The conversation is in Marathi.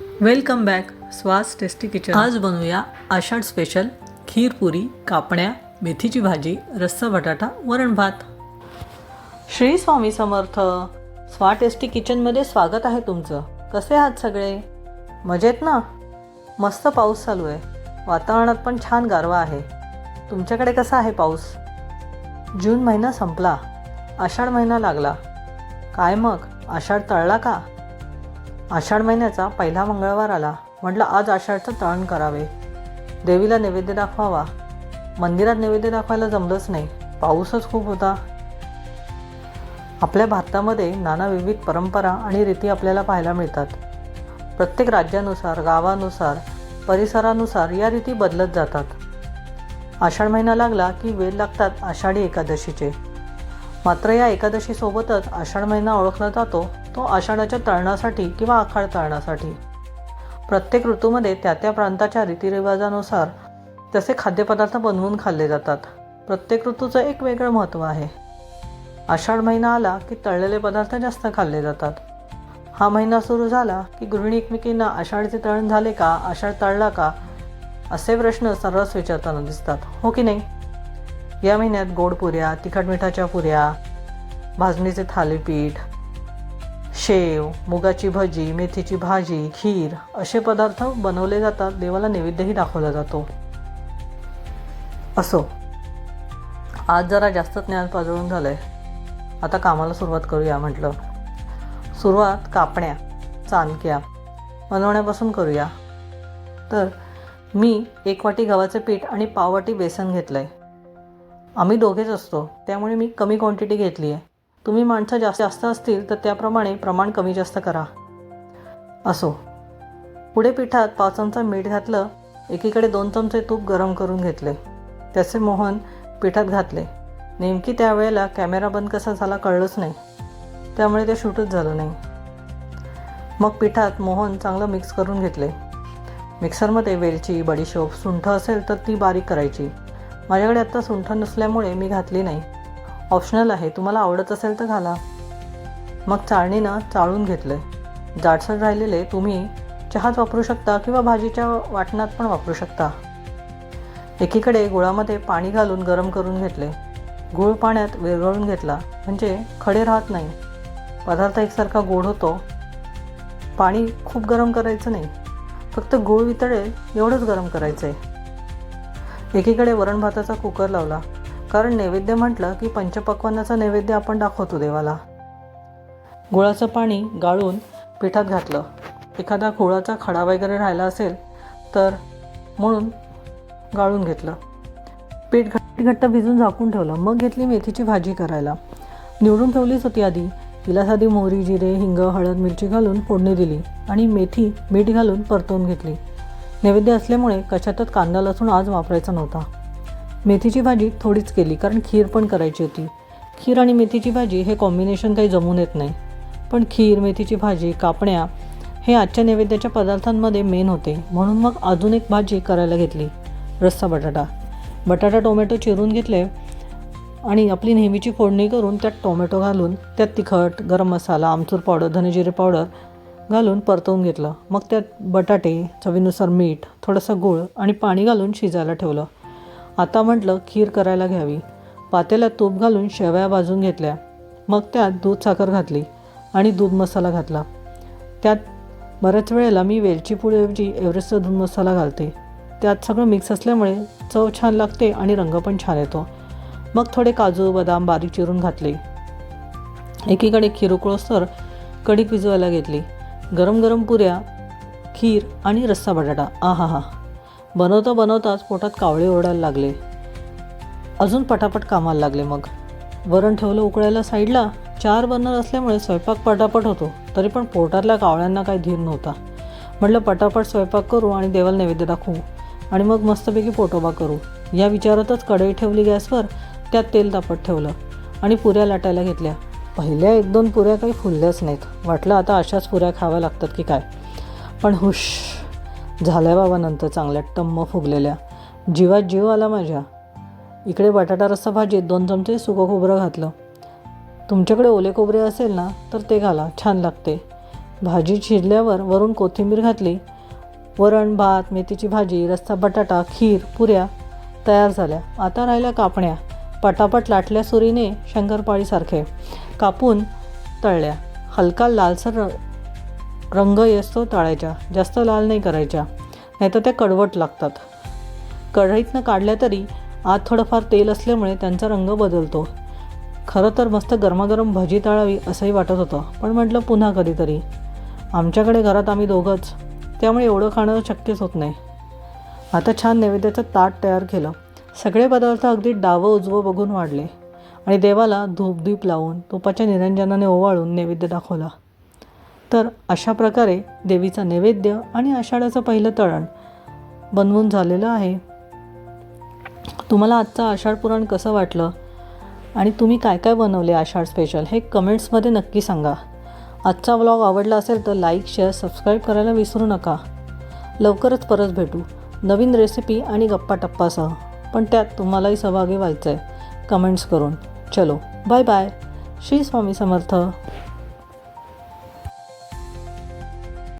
वेलकम बॅक स्वास टेस्टी किचन. आज बनवूया आषाढ स्पेशल खीर पुरी कापण्या मेथीची भाजी रस्सा बटाटा वरण भात. श्री स्वामी समर्थ. स्वा टेस्टी किचनमध्ये स्वागत आहे तुमचं. कसे आहात सगळे? मजेत ना? मस्त पाऊस चालू आहे. वातावरणात पण छान गारवा आहे. तुमच्याकडे कसा आहे पाऊस? जून महिना संपला. आषाढ महिना लागला. काय मग? आषाढ तळला का? आषाढ महिन्याचा पहिला मंगळवार आला. म्हटलं आज आषाढचं तळण करावे. देवीला नैवेद्य दाखवावा. मंदिरात नैवेद्य दाखवायला जमलंच नाही. पाऊसच खूप होता. आपल्या भारतामध्ये नाना विविध परंपरा आणि रीती आपल्याला पाहायला मिळतात. प्रत्येक राज्यानुसार गावानुसार परिसरानुसार या रीती बदलत जातात. आषाढ महिना लागला की वेळ लागतात आषाढी एकादशीचे. मात्र या एकादशीसोबतच आषाढ महिना ओळखला जातो. तो आषाढाच्या तळणासाठी किंवा आखाड तळणासाठी. प्रत्येक ऋतूमध्ये त्या त्या प्रांताच्या रीतिरिवाजानुसार तसे खाद्यपदार्थ बनवून खाल्ले जातात. प्रत्येक ऋतूचं एक वेगळं महत्त्व आहे. आषाढ महिना आला की तळलेले पदार्थ जास्त खाल्ले जातात. हा महिना सुरू झाला की गृहिणी एकमेकींना आषाढचे तळण झाले का आषाढ तळला का असे प्रश्न सर्रास विचारताना दिसतात. हो की नाही? या महिन्यात गोड पुऱ्या तिखट मिठाच्या पुऱ्या भाजणीचे थालीपीठ शेव मुगाची भजी मेथीची भाजी खीर असे पदार्थ बनवले जातात. देवाला नैवेद्यही दाखवला जातो. असो आज जरा जास्त ज्ञान पाजळून झालं आहे आता कामाला सुरुवात करूया म्हटलं. सुरुवात कापण्या चांदक्या बनवण्यापासून करूया. तर मी एक वाटी गव्हाचं पीठ आणि पाव वाटी बेसन घेतलं आहे आम्ही दोघेच असतो त्यामुळे मी कमी क्वांटिटी घेतली आहे तुम्ही माणसं जास्त जास्त असतील तर त्याप्रमाणे प्रमाण कमी जास्त करा. असो. पुढे पिठात पाच चमचा मीठ घातलं एकीकडे दोन चमचे तूप गरम करून घेतले. त्याचे मोहन पिठात घातले. नेमकी त्यावेळेला कॅमेरा बंद कसा झाला कळलंच नाही. त्यामुळे ते शूटच झालं नाही. मग पिठात मोहन चांगलं मिक्स करून घेतले. मिक्सरमध्ये वेलची बडीशोप सुंठ असेल तर ती बारीक करायची. माझ्याकडे आत्ता सुंठ नसल्यामुळे मी घातली नाही. ऑप्शनल आहे तुम्हाला आवडत असेल तर घाला. मग चाळणीनं चाळून घेतलं आहे जाडसर राहिलेले तुम्ही चहात वापरू शकता किंवा भाजीच्या वाटणात पण वापरू शकता. एकीकडे गुळामध्ये पाणी घालून गरम करून घेतले. गूळ पाण्यात विरघळून घेतला म्हणजे खडे राहत नाही. पदार्थ एकसारखा गोड होतो. पाणी खूप गरम करायचं नाही. फक्त गूळ वितळेल एवढंच गरम करायचं आहे एकीकडे वरण भाताचा कुकर लावला. कारण नैवेद्य म्हटलं की पंचपक्वानाचा नैवेद्य आपण दाखवतो देवाला. गुळाचं पाणी गाळून पिठात घातलं. एखादा गुळाचा खडा वगैरे राहिला असेल तर म्हणून गाळून घेतलं. पीठ घट्ट घट्ट भिजून झाकून ठेवलं. मग घेतली मेथीची भाजी करायला. निवडून ठेवलीच होती आधी. तिला साधी मोहरी जिरे हिंग हळद मिरची घालून फोडणी दिली आणि मेथी मीठ घालून परतवून घेतली. नैवेद्य असल्यामुळे कशातच कांदा लसूण आज वापरायचा नव्हता. मेथीची भाजी थोडीच केली कारण खीर पण करायची होती. खीर आणि मेथीची भाजी हे कॉम्बिनेशन काही जमून येत नाही. पण खीर मेथीची भाजी कापण्या हे आजच्या नैवेद्याच्या पदार्थांमध्ये मेन होते. म्हणून मग अजून एक भाजी करायला घेतली रस्सा बटाटा. बटाटा टोमॅटो चिरून घेतले आणि आपली नेहमीची फोडणी करून त्यात टोमॅटो घालून त्यात तिखट गरम मसाला आमचूर पावडर धनेजिरे पावडर घालून परतवून घेतलं. मग त्यात बटाटे चवीनुसार मीठ थोडंसं गूळ आणि पाणी घालून शिजायला ठेवलं. आता म्हटलं खीर करायला घ्यावी. पातेला तूप घालून शेवया भाजून घेतल्या. मग त्यात दूध साखर घातली आणि दूध मसाला घातला. त्यात बऱ्याच वेळेला मी वेलची पुढऐवजी एव्हरेस्टचा दूध मसाला घालते. त्यात सगळं मिक्स असल्यामुळे चव छान लागते आणि रंग पण छान येतो. मग थोडे काजू बदाम बारीक चिरून घातले. एकीकडे खीर उकळोस्तर कढी पिजवायला घेतली. गरम गरम पुऱ्या खीर आणि रस्सा बटाटा. आ हा हा बनवता बनवताच पोटात कावळे ओरडायला लागले. अजून पटापट कामाला लागले मग. वरण ठेवलं उकळायला साईडला चार बर्नर असल्यामुळे स्वयंपाक पटापट होतो तरी पण पोटातल्या कावळ्यांना काही धीर नव्हता. म्हटलं पटापट स्वयंपाक करू आणि देवाला नैवेद्य दाखवू आणि मग मस्तपैकी पोटोबा करू. या विचारातच कढई ठेवली गॅसवर त्यात तेल तापत ठेवलं आणि पुऱ्या लाटायला घेतल्या. पहिल्या एक दोन पुऱ्या काही फुलल्याच नाहीत. वाटलं आता अशाच पुऱ्या खाव्या लागतात की काय. पण हुश झाल्या बाबा नंतर चांगल्या टम्म फुगलेल्या. जीवात जीव आला माझ्या. इकडे बटाटा रस्सा भाजीत दोन चमचे सुकं खोबरं घातलं. तुमच्याकडे ओले खोबरे असेल ना तर ते घाला छान लागते. भाजी चिरल्यावर वरून कोथिंबीर घातली. वरण भात मेथीची भाजी रस्सा बटाटा खीर पुऱ्या तयार झाल्या. आता राहिल्या कापण्या. पटापट लाटल्या सुरीने शंकरपाळीसारखे. कापून तळल्या. हलका लालसर र रंग येतो तळायच्या जास्त लाल नाही करायच्या नाहीतर त्या कडवट लागतात. कढईतनं काढल्या तरी आत थोडंफार तेल असल्यामुळे त्यांचा रंग बदलतो. खरं तर मस्त गरमागरम भजी तळावी असंही वाटत होतं पण म्हटलं पुन्हा कधीतरी. आमच्याकडे घरात आम्ही दोघंच त्यामुळे एवढं खाणं शक्यच होत नाही. आता छान नैवेद्याचं ताट तयार केलं. सगळे पदार्थ अगदी डावं उजवं बघून वाढले. आणि देवाला धूपदीप लावून तुपाच्या निरंजनाने ओवाळून नैवेद्य दाखवला. तर अशा प्रकारे देवीचा नैवेद्य आणि आषाढाचं पहिलं तळण बनवून झालेलं आहे. तुम्हाला आजचं आषाढ पुराण कसं वाटलं आणि तुम्ही काय काय बनवले आषाढ स्पेशल हे कमेंट्समध्ये नक्की सांगा. आजचा व्लॉग आवडला असेल तर लाईक शेअर सबस्क्राईब करायला विसरू नका. लवकरच परत भेटू नवीन रेसिपी आणि गप्पा टप्पासह. पण त्यात तुम्हालाही सहभागी व्हायचं आहे कमेंट्स करून. चलो बाय बाय श्री स्वामी समर्थ.